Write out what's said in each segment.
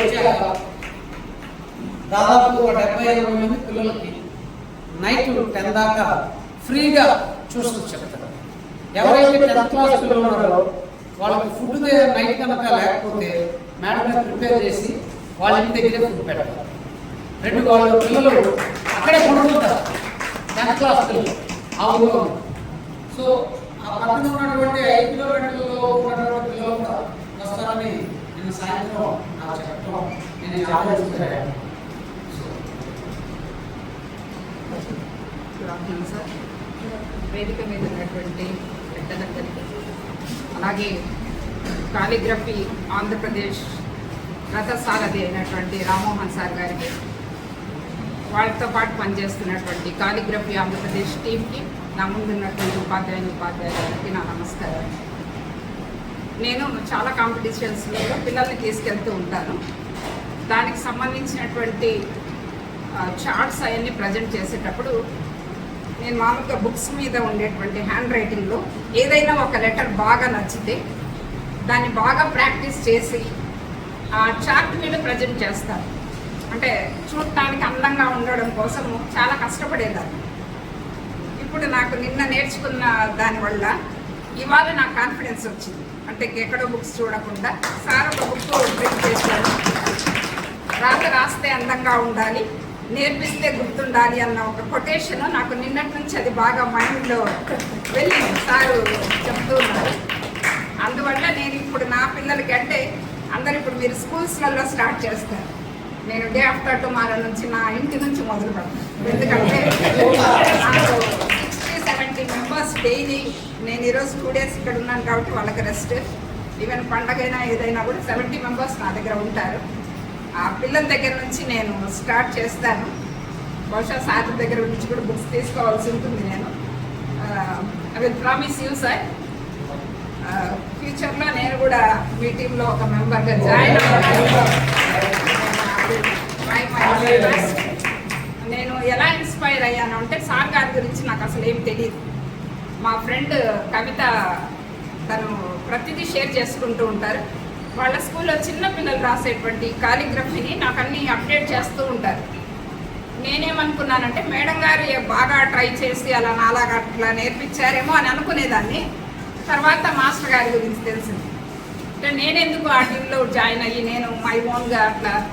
వచ్చాక దాదాపు ఒక డెబ్బై ఐదు మంది పిల్లలకి నైట్ టెన్ దాకా ఫ్రీగా ట్యూషన్ చెప్తారు. ఎవరైతే టెన్త్ క్లాస్ పిల్లలు ఉన్నారో వాళ్ళకి ఫుడ్ నైట్ కనుక లేకపోతే మేడం ప్రిపేర్ చేసి వాళ్ళ ఇంటి దగ్గరే ఫుడ్ పెడతారు రెండు వాళ్ళ పిల్లలు అక్కడే పడుకుంటారు టెన్త్ క్లాస్ పిల్లలు ఆ ఊళ్ళో సో ఆ పక్కన ఉన్నటువంటి ఐదు కిలోమీటర్లలో ఉన్నటువంటి పిల్లలు కూడా వస్తారని నేను సాయంత్రం నాకు చాలా గుడ్ ఆఫ్టర్నూన్ సార్ వేదిక మీద ఉన్నటువంటి పెద్దలందరికీ అలాగే కాలిగ్రఫీ ఆంధ్రప్రదేశ్ రథ సారథి అయినటువంటి రామ్మోహన్ సార్ గారికి వాళ్ళతో పాటు పనిచేస్తున్నటువంటి కాలిగ్రఫీ ఆంధ్రప్రదేశ్ టీంకి నా ముందు ఉన్నటువంటి ఉపాధ్యాయుని ఉపాధ్యాయులకి నా నమస్కారం నేను చాలా కాంపిటీషన్స్లో పిల్లల్ని తీసుకెళ్తూ ఉంటాను. దానికి సంబంధించినటువంటి చార్ట్స్ అవన్నీ ప్రజెంట్ చేసేటప్పుడు నేను మామూలుగా బుక్స్ మీద ఉండేటువంటి హ్యాండ్ రైటింగ్లో ఏదైనా ఒక లెటర్ బాగా నచ్చితే దాన్ని బాగా ప్రాక్టీస్ చేసి ఆ చార్ట్ మీద ప్రజెంట్ చేస్తాను. అంటే చూడటానికి అందంగా ఉండడం కోసము చాలా కష్టపడేదాన్ని. ఇప్పుడు నాకు నిన్న నేర్చుకున్న దానివల్ల ఇవాళ నాకు కాన్ఫిడెన్స్ వచ్చింది. అంటే ఎక్కడో బుక్స్ చూడకుండా సార్ ఒక బుక్ ప్రింట్ చేశాను రాత రాస్తే అందంగా ఉండాలి నేర్పిస్తే గుర్తుండాలి అన్న ఒక కొటేషన్ నాకు నిన్నటి నుంచి అది బాగా మైండ్లో వెళ్ళింది. సారు చెప్తూ ఉన్నారు. అందువల్ల నేను ఇప్పుడు నా పిల్లలకి అంటే అందరు ఇప్పుడు మీరు స్కూల్స్లలో స్టార్ట్ చేస్తారు. నేను డే ఆఫ్టర్ టుమారో నుంచి నా ఇంటి నుంచి మొదలు పెడతాను. ఎందుకంటే డైలీ నేను ఈరోజు టూ డేస్ ఇక్కడ ఉన్నాను కాబట్టి వాళ్ళకి రెస్ట్ ఈవెన్ పండగైనా ఏదైనా కూడా సెవెంటీ మెంబర్స్ నా దగ్గర ఉంటారు. ఆ పిల్లల దగ్గర నుంచి నేను స్టార్ట్ చేస్తాను. బహుశా సార్ దగ్గర నుంచి కూడా బుక్స్ తీసుకోవాల్సి ఉంటుంది నేను. I will promise you sir ఫ్యూచర్లో నేను కూడా మీ టీంలో ఒక మెంబర్గా జాయిన్ అవ్వాలి నేను ఎలా ఇన్స్పైర్ అయ్యాను అంటే సార్ గారి గురించి నాకు అసలు ఏం తెలియదు మా ఫ్రెండ్ కవిత తను ప్రతిదీ షేర్ చేసుకుంటూ ఉంటారు. వాళ్ళ స్కూల్లో చిన్న పిల్లలు రాసేటువంటి కాలిగ్రఫీని నాకు అన్నీ అప్డేట్ చేస్తూ ఉంటారు. నేనేమనుకున్నానంటే మేడం గారు బాగా ట్రై చేసి అలా నాలాగా అట్లా నేర్పించారేమో అని అనుకునేదాన్ని. తర్వాత మాస్టర్ గారి గురించి తెలిసింది. అంటే నేనెందుకు ఆ టీంలో జాయిన్ అయ్యి నేను మై ఓన్గా అట్లా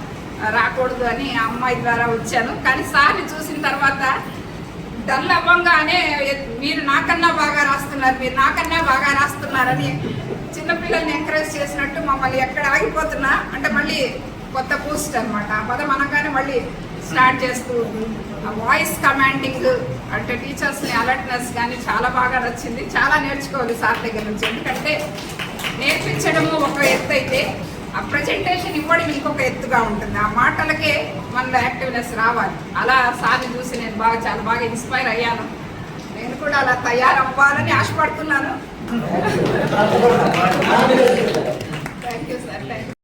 రాకూడదు అని ఆ అమ్మాయి ద్వారా వచ్చాను. కానీ సార్ని చూసిన తర్వాత డల్ అవ్వంగానే మీరు నాకన్నా బాగా రాస్తున్నారు మీరు నాకన్నా బాగా రాస్తున్నారని చిన్నపిల్లల్ని ఎంకరేజ్ చేసినట్టు మమ్మల్ని ఎక్కడ ఆగిపోతున్నా అంటే మళ్ళీ కొత్త పోస్ట్ అనమాట ఆ పదం అనగానే మళ్ళీ స్టార్ట్ చేస్తూ ఆ వాయిస్ కమాండింగ్ అంటే టీచర్స్ని అలర్ట్నెస్ కానీ చాలా బాగా నచ్చింది. చాలా నేర్చుకోవాలి సార్ దగ్గర నుంచి. ఎందుకంటే నేర్పించడము ఒక ఎత్తు అయితే ఆ ప్రజెంటేషన్ ఇవ్వడం ఇంకొక ఎత్తుగా ఉంటుంది. ఆ మాటలకే మనలో యాక్టివ్నెస్ రావాలి. అలా సార్ని చూసి నేను బాగా చాలా బాగా ఇన్స్పైర్ అయ్యాను. నేను కూడా అలా తయారవ్వాలని ఆశపడుతున్నాను. Thank you sir thank